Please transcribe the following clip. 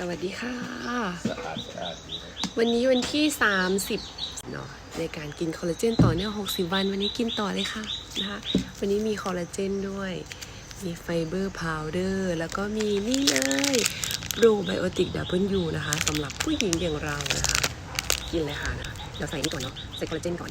สวัสดีค่ะ สะอาดสะอาดดีนะวันนี้วันที่ 30เนาะในการกินคอลลาเจนต่อเนื่อง60 วัน วันนี้กินต่อเลยค่ะนะคะวันนี้มีคอลลาเจนด้วย มีไฟเบอร์พาวเดอร์ แล้วก็มีนี่เลยโปรไบโอติกดับเบิลยูนะคะสำหรับผู้หญิงอย่างเรานะคะ กินเลยค่ะนะคะเดี๋ยวใส่นี่ก่อนเนาะใส่คอลลาเจนก่อน